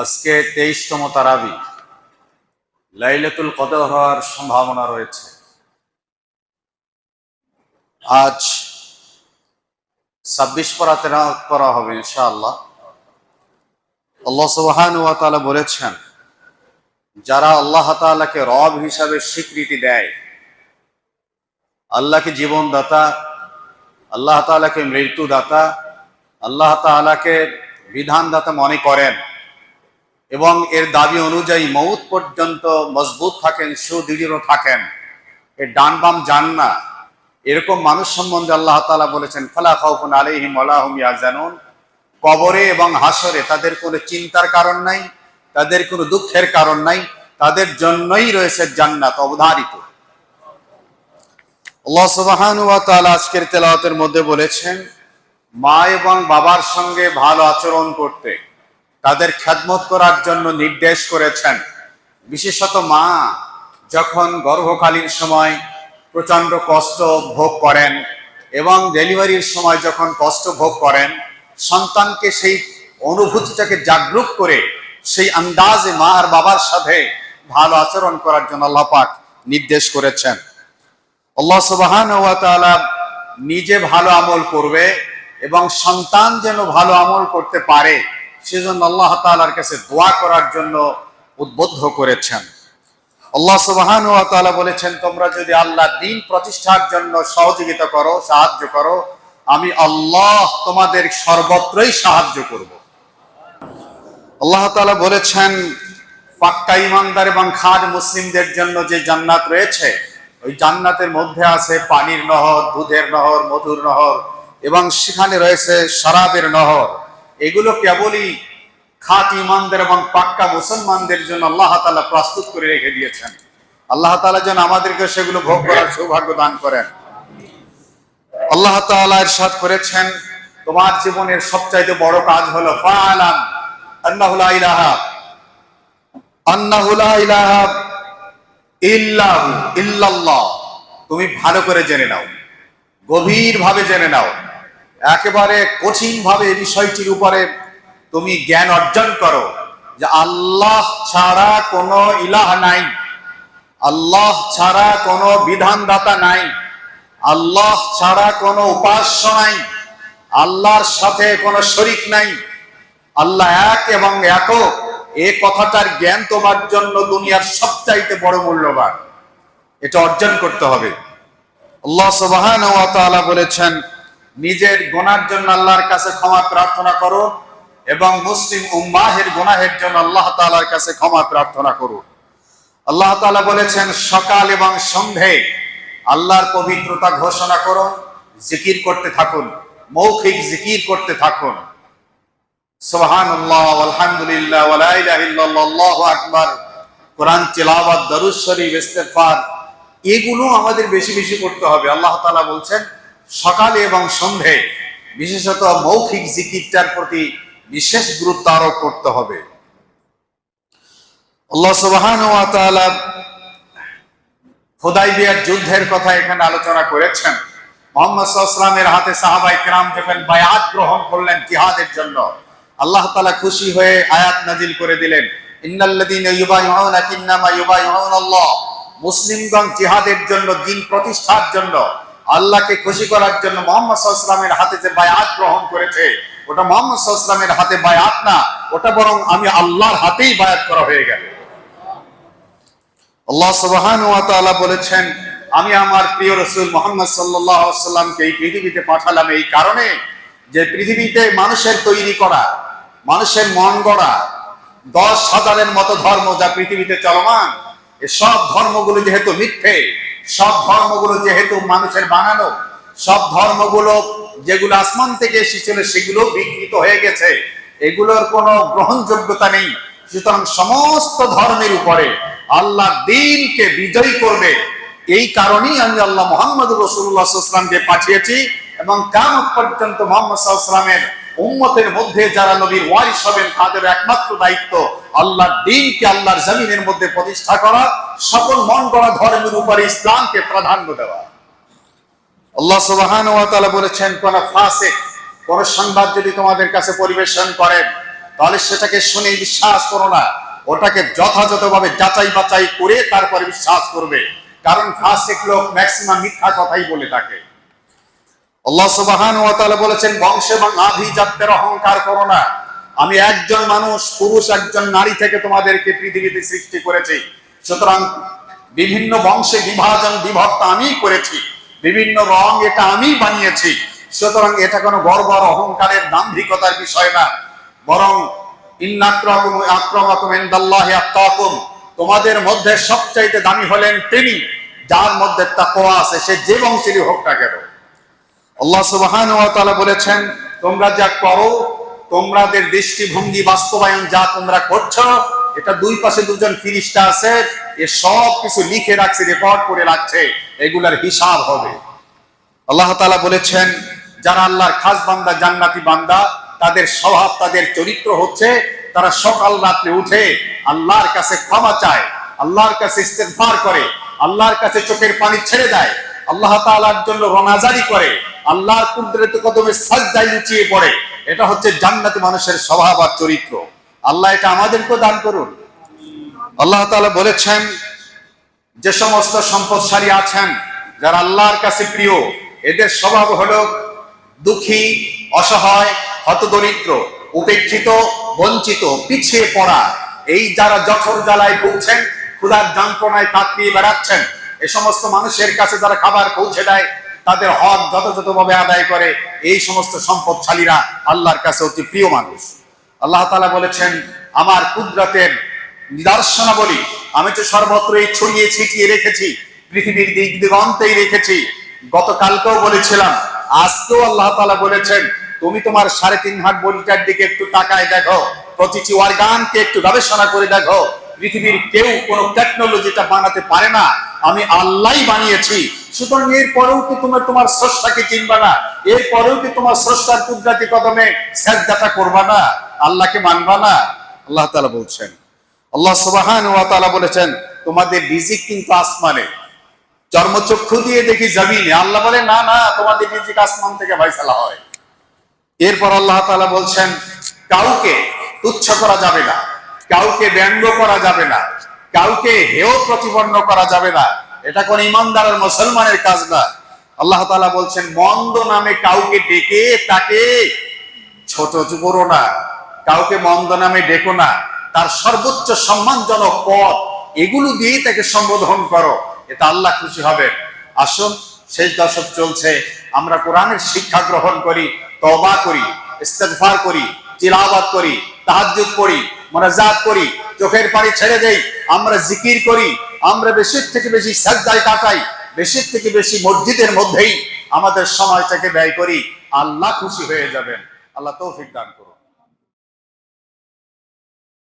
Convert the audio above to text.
আজকে তেইশতম তারাবি। লাইলাতুল কদর হওয়ার সম্ভাবনা রয়েছে। আজ ছাব্বিশ পরা করা হবে ইনশাআল্লাহ। আল্লাহ সুবহান ওয়া বলেছেন, যারা আল্লাহ তাআলাকে রব হিসাবে স্বীকৃতি দেয়, আল্লাহকে জীবনদাতা, আল্লাহ তাআলাকে মৃত্যুদাতা, আল্লাহ তাআলাকে বিধানদাতা মনে করেন এবং এর দাবি অনুযায়ী মৌত পর্যন্ত মজবুত থাকেন, সুদৃঢ় থাকেন। এর ডান বাম যান না। এরকম মানুষ সম্বন্ধে আল্লাহ তাআলা বলেছেন, ফালা খাউফুন আলাইহিম ওয়ালা হুম ইয়াহজানুন। কবরে এবং হাসরে তাদের কোনো চিন্তার কারণ নাই, তাদের কোনো দুঃখের কারণ নাই, তাদের জন্যই রয়েছে জান্নাত অবধারিত। আল্লাহ সুবহান আজকের তেলাওয়াতের মধ্যে বলেছেন, মা এবং বাবার সঙ্গে ভালো আচরণ করতে। তাদের খেদমত করার জন্য নির্দেশ করেছেন। বিশেষত মা, যখন গর্ভকালীন সময় প্রচণ্ড কষ্ট ভোগ করেন এবং ডেলিভারির সময় যখন কষ্ট ভোগ করেন, সন্তানকে সেই অনুভূতিটাকে জাগরুক করে সেই আন্দাজে মা আর বাবার সাথে ভালো আচরণ করার জন্য আল্লাহ পাক নির্দেশ করেছেন। আল্লাহ সুবাহান নিজে ভালো আমল করবে এবং সন্তান যেন ভালো আমল করতে পারে সেজন্য আল্লাহ তাআলার কাছে দোয়া করার জন্য উদ্বুদ্ধ করেছেন। আল্লাহ সুবহান বলেছেন, তোমরা যদি আল্লাহ দিন প্রতিষ্ঠার জন্য সহযোগিতা করো, সাহায্য করো, আমি আল্লাহ তোমাদের সর্বত্রই সাহায্য করব। আল্লাহ তাআলা বলেছেন, পাক্কা ইমানদার এবং খাদ মুসলিমদের জন্য যে জান্নাত রয়েছে, ওই জান্নাতের মধ্যে আছে পানির নহর, দুধের নহর, মধুর নহর এবং সেখানে রয়েছে শরাবের নহর। এগুলো কেবলই খাট ইমানদের এবং পাক্কা মুসলমানদের জন্য আল্লাহ তাআলা প্রস্তুত করে রেখে দিয়েছেন। আল্লাহ তাআলা যেন আমাদেরকে সেগুলো ভোগ করার সৌভাগ্য দান করেন। আল্লাহ তাআলা ইরশাদ করেছেন, তোমার জীবনের সবচাইতে বড় কাজ হলো ফাআলাম আন্নাহু লা ইলাহা ইলাহা ইল্লাহু, ইল্লাল্লাহ। তুমি ভালো করে জেনে নাও গভীর ভাবে জেনে নাও। একেবারে কঠিন ভাবে এই বিষয়টির উপরে তুমি জ্ঞান অর্জন করো যে আল্লাহ ছাড়া কোনো ইলাহ নাই। আল্লাহ ছাড়া কোনো বিধানদাতা নাই। আল্লাহ ছাড়া কোনো উপাস্য নাই। আল্লাহর সাথে কোনো শরিক নাই। আল্লাহ এক এবং একক। এ কথাটার জ্ঞান তোমার জন্য দুনিয়ার সবচাইতে বড় মূল্যবান। এটা অর্জন করতে হবে। আল্লাহ সুবহান ওয়া তাআলা বলেছেন নিজের গোনার জন্য আল্লাহর কাছে ক্ষমা প্রার্থনা করো এবং মুসলিম উম্মাহের গোনাহের জন্য আল্লাহ তাআলার কাছে ক্ষমা প্রার্থনা করো। আল্লাহ তাআলা বলেছেন, সকাল এবং সন্ধে আল্লাহর পবিত্রতা ঘোষণা করো, জিকির করতে থাকুন, মৌখিক জিকির করতে থাকুন। সুবহানাল্লাহ, আলহামদুলিল্লাহ আকবার, কোরআন, তিলাওয়াত দরুদ শরীফ, ইস্তেগফার, এগুলো আমাদের বেশি বেশি করতে হবে। আল্লাহ তাআলা বলছেন সকালে এবং সন্ধে বিশেষত মৌখিক জিকিরটার প্রতি বিশেষ গুরুত্ব আরোপ করতে হবে। আল্লাহ তাআলা হুদাইবিয়ার যুদ্ধের কথা এখানে আলোচনা করেছেন। মোহাম্মদ সাল্লামের হাতে সাহাবাই কেরাম যখন বায়াত গ্রহণ করলেন জিহাদের জন্য, আল্লাহ তাআলা খুশি হয়ে আয়াত নাজিল করে দিলেন মুসলিমগণ জিহাদের জন্য, দিন প্রতিষ্ঠার জন্য আল্লাহকে খুশি করার জন্য মোহাম্মদ সাল্লামের হাতে যে বায়াত গ্রহণ করেছে, ওটা মোহাম্মদ সাল্লামের হাতে বায়াত না, ওটা বরং আমি আল্লাহর হাতেই বায়াত করা হয়ে গেল। আল্লাহ সুবহান বলেছেন, আমি আমার প্রিয় রসুল মোহাম্মদ আলাইহি সাল্লামকে এই পৃথিবীতে পাঠালাম এই কারণে যে পৃথিবীতে মানুষের তৈরি করা, মানুষের মন গড়া, দশ হাজারের মতো ধর্ম যা পৃথিবীতে চলমান এই সব ধর্মগুলো যেহেতু মিথ্যে সব ধর্মগুলো যেহেতু মানুষের বানানো, সব ধর্মগুলো যেগুলো আসমান থেকে এসেছিল সেগুলো বিকৃত হয়ে গেছে। এগুলোর কোনো গ্রহণযোগ্যতা নেই। সুতরাং সমস্ত ধর্মের উপরে আল্লাহ দিনকে বিজয়ী করবে। এই কারণেই আমি আল্লাহ মোহাম্মদ রসুল্লাহামকে পাঠিয়েছি এবং কামত পর্যন্ত মোহাম্মদ সাল্লামের উম্মতের মধ্যে যারা নবীর ওয়ারিস হবেন তাদের একমাত্র দায়িত্ব আল্লাহর দিনকে আল্লাহর জমিনের মধ্যে প্রতিষ্ঠা করা, সকল মন করা ধর্মের উপরে ইসলামকে প্রাধান্য দেওয়া। আল্লাহ সুবহান বলেছেন, কোন ফাসিক, কোন সংবাদ যদি তোমাদের কাছে পরিবেশন করেন তাহলে সেটাকে শুনে বিশ্বাস করো না। ওটাকে যথাযথভাবে যাচাই বাছাই করে তারপরে বিশ্বাস করবে। কারণ ফাসিক লোক ম্যাক্সিমাম মিথ্যা কথাই বলে থাকে। আল্লাহ সুবহান বলেছেন, বংশ এবং আভিজাত্যের অহংকার করো না। আমি একজন মানুষ, পুরুষ, একজন নারী থেকে তোমাদেরকে পৃথিবীতে সৃষ্টি করেছি। সুতরাং বিভিন্ন বংশে বিভাজন, বিভক্ত আমি করেছি। বিভিন্ন রং এটা আমি বানিয়েছি। সুতরাং এটা কোনো গর্ব আর অহংকারের দাম্ভিকতার বিষয় না। বরং তোমাদের মধ্যে সবচাইতে দামি হলেন তিনি, যার মধ্যে তাকওয়া আছে, সে যে বংশেরই হোক না কেন। আল্লাহ সুবহান বলেছেন, তোমরা যা করো তোমাদের দৃষ্টিভঙ্গি বাস্তবায়ন যা তোমরা করছ, এটা দুই পাশে দুজন ফিরিস্তা আছে, এ সব কিছু লিখে রাখছে রেকর্ড করে রাখছে, এগুলার হিসাব হবে। আল্লাহ তাআলা বলেছেন, যারা আল্লাহর খাস বান্দা, জান্নাতি বান্দা, তাদের স্বভাব, তাদের চরিত্র হচ্ছে, তারা সকাল রাত্রে উঠে আল্লাহর কাছে ক্ষমা চায়, আল্লাহর কাছে ইস্তেগফার করে, আল্লাহর কাছে চোখের পানি ছেড়ে দেয়, আল্লাহ তাআলার জন্য রনাজারি করে, আল্লাহর কুদরত কদমে সাজদায় লুচিয়ে পড়ে এটা হচ্ছে জান্নাতি মানুষের স্বভাব আর চরিত্র। আল্লাহ এটা আমাদেরকেও দান করুন। আল্লাহ তাআলা বলেছেন, যে সমস্ত সম্পদশালী আছেন, যারা আল্লাহর কাছে প্রিয়, এদের স্বভাব হলো দুঃখী, অসহায়, হতদরিদ্র, উপেক্ষিত, বঞ্চিত, পিছিয়ে পড়া। এই যারা জঠর জ্বালায় ভুগছেন, ক্ষুধার যন্ত্রণায় কাটিয়ে বেড়াচ্ছেন, এ সমস্ত মানুষের কাছে যারা খাবার পৌঁছে দেয় তাদের হক যথাযথভাবে আদায় করে এই সমস্ত সম্পদশালীরা আল্লাহর কাছে অতি প্রিয় মানুষ। আল্লাহ তালা বলেছেন, আমার কুদরতের নিদর্শনাবলী আমি তো সর্বত্রই ছড়িয়ে ছিটিয়ে রেখেছি, পৃথিবীর দিক দিগন্তেই রেখেছি। গতকালকেও বলেছিলাম, আজকেও আল্লাহ তালা বলেছেন, তুমি তোমার সাড়ে তিন হাত বডিটার দিকে একটু তাকায় দেখো, প্রতিটি অর্গানকে একটু গবেষণা করে দেখো, পৃথিবীর কেউ কোনো টেকনোলজিটা বানাতে পারে না আমি আল্লাহই বানিয়েছি। সুতরাং এর পরেও কি তোমার তোমার স্রষ্টাকে চিনবা না? এর পরেও কি তোমার স্রষ্টার কুদরাতি কদমে সেজদাটা করবা না? আল্লাহকে মানবা না? আল্লাহ তাআলা বলছেন, আল্লাহ সুবহানাহু ওয়া তাআলা বলেছেন, তোমাদের রিজিক কিন্তু আসমানে। চর্মচক্ষু দিয়ে দেখি জমিনে। আল্লাহ বলে, না না, তোমাদের রিজিক আসমান থেকে ভাইসালা হয়। এরপর আল্লাহ তাআলা বলছেন, কাউকে তুচ্ছ করা যাবে না। কাউকে ব্যঙ্গ করা যাবে না। কাউকে হেও প্রতিপন্ন করা যাবে না। এটা কোন ইমানদারের মুসলমানের কাজ না। আল্লাহ তালা বলছেন, মন্দ নামে কাউকে ডেকে তাকে ছোট করো না। কাউকে মন্দ নামে ডেকো না। তার সর্বোচ্চ সম্মানজনক পদ এগুলো দিয়েই তাকে সম্বোধন করো। এটা আল্লাহ খুশি হবেন। আসুন, শেষ দশক চলছে। আমরা কোরআনের শিক্ষা গ্রহণ করি তবা করি, ইস্তেগফার করি, তিলাওয়াত করি, তাহাজ্জুদ করি, মোনাজাত করি, চোখের পানি ছেড়ে দেই। আমরা জিকির করি, আমরা বেশির থেকে বেশি সাজদায় কাটাই, বেশির থেকে বেশি মসজিদের মধ্যেই আমাদের সময়টাকে ব্যয় করি, আল্লাহ খুশি হয়ে যাবেন। আল্লাহ তৌফিক দান করুন।